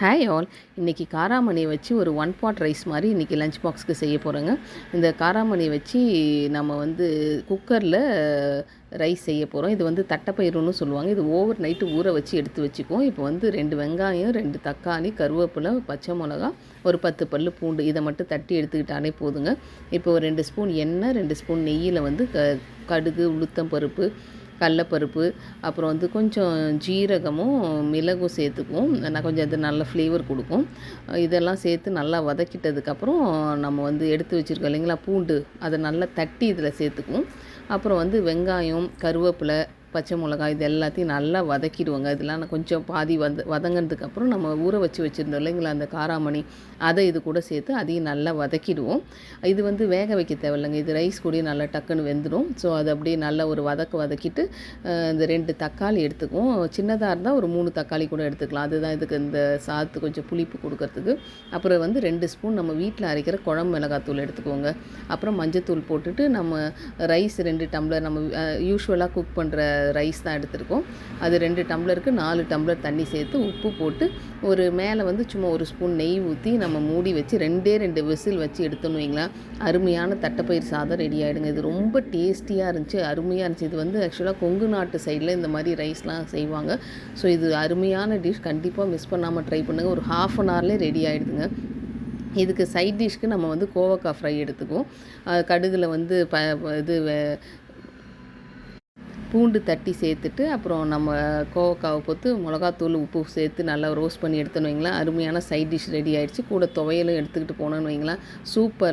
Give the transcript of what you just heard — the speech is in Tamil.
ஹாய் ஆல் இன்றைக்கி காராமணியை வச்சு ஒரு ஒன் பாட் ரைஸ் மாதிரி இன்றைக்கி லஞ்ச் பாக்ஸ்க்கு செய்ய போகிறேங்க இந்த காராமணியை வச்சு நம்ம வந்து குக்கரில் ரைஸ் செய்ய போகிறோம் இது வந்து தட்டைப்பயிருன்னு சொல்லுவாங்க. இது ஓவர் நைட்டு ஊற வச்சு எடுத்து வச்சுக்குவோம். இப்போ வந்து ரெண்டு வெங்காயம் ரெண்டு தக்காளி கருவேப்பிலை பச்சை மிளகா ஒரு பத்து பல் பூண்டு இதை மட்டும் தட்டி எடுத்துக்கிட்டாலே போதுங்க. இப்போ ஒரு ரெண்டு ஸ்பூன் எண்ணெய் ரெண்டு ஸ்பூன் நெய்யில் வந்து க கடுகு உளுத்தம் பருப்பு கடலப்பருப்பு அப்புறம் வந்து கொஞ்சம் ஜீரகமும் மிளகும் சேர்த்துக்குவோம். நான் கொஞ்சம் அது நல்ல ஃப்ளேவர் கொடுக்கும். இதெல்லாம் சேர்த்து நல்லா வதக்கிட்டதுக்கப்புறம் நம்ம வந்து எடுத்து வச்சுருக்கோம் இல்லைங்களா? பூண்டு அதை நல்லா தட்டி இதில் சேர்த்துக்குவோம். அப்புறம் வந்து வெங்காயம் கருவேப்பிலை பச்சை மிளகாய் இது எல்லாத்தையும் நல்லா வதக்கிடுவோங்க. இதெல்லாம் நான் கொஞ்சம் பாதி வத வதங்கினதுக்கப்புறம் நம்ம ஊற வச்சு வச்சுருந்தோம் இல்லைங்களா அந்த காராமணி. அதை இது கூட சேர்த்து அதையும் நல்லா வதக்கிடுவோம். இது வந்து வேக வைக்க தேவையில்லைங்க. இது ரைஸ் கூட நல்லா டக்குன்னு வெந்துடும். ஸோ அது அப்படியே நல்லா ஒரு வதக்க வதக்கிட்டு இந்த ரெண்டு தக்காளி எடுத்துக்குவோம். சின்னதாக இருந்தால் ஒரு மூணு தக்காளி கூட எடுத்துக்கலாம். அதுதான் இதுக்கு இந்த சாதத்து கொஞ்சம் புளிப்பு கொடுக்கறதுக்கு. அப்புறம் வந்து ரெண்டு ஸ்பூன் நம்ம வீட்டில் அரைக்கிற குழம்பு மிளகாத்தூள் எடுத்துக்கோங்க அப்புறம் மஞ்சத்தூள் போட்டுட்டு நம்ம ரைஸ் ரெண்டு டம்ளர் நம்ம யூஸ்வலாக குக் பண்ணுற ரைஸ் தான் எடுத்திருக்கோம். அது ரெண்டு டம்ளருக்கு நாலு டம்ளர் தண்ணி சேர்த்து உப்பு போட்டு ஒரு மேலே வந்து சும்மா ஒரு ஸ்பூன் நெய் ஊற்றி நம்ம மூடி வச்சு ரெண்டே ரெண்டு விசில் வச்சு எடுத்தோன்னு வைங்களேன் அருமையான தட்டைப்பயிர் சாதம் ரெடி ஆகிடுங்க இது ரொம்ப டேஸ்டியாக இருந்துச்சு அருமையாக இருந்துச்சு. இது வந்து ஆக்சுவலாக கொங்கு நாட்டு சைடில் இந்த மாதிரி ரைஸ்லாம் செய்வாங்க. ஸோ இது அருமையான டிஷ் கண்டிப்பாக மிஸ் பண்ணாமல் ட்ரை பண்ணுங்கள் ஒரு ஹாஃப் அன் ஹவர்லேயே ரெடி ஆகிடுதுங்க இதுக்கு சைட் டிஷ்க்கு நம்ம வந்து கோவக்காய் ஃப்ரை எடுத்துக்குவோம். கடுகில் வந்து ப இது பூண்டு தட்டி சேர்த்துட்டு அப்புறம் நம்ம கோவக்காவை பொத்து மிளகாத்தூள் உப்பு சேர்த்து நல்லா ரோஸ்ட் பண்ணி எடுத்துன்னு வைங்களேன். அருமையான சைட் டிஷ் ரெடி ஆகிடுச்சு கூட துவையலும் எடுத்துக்கிட்டு போனோன்னு வைங்களேன். சூப்பர்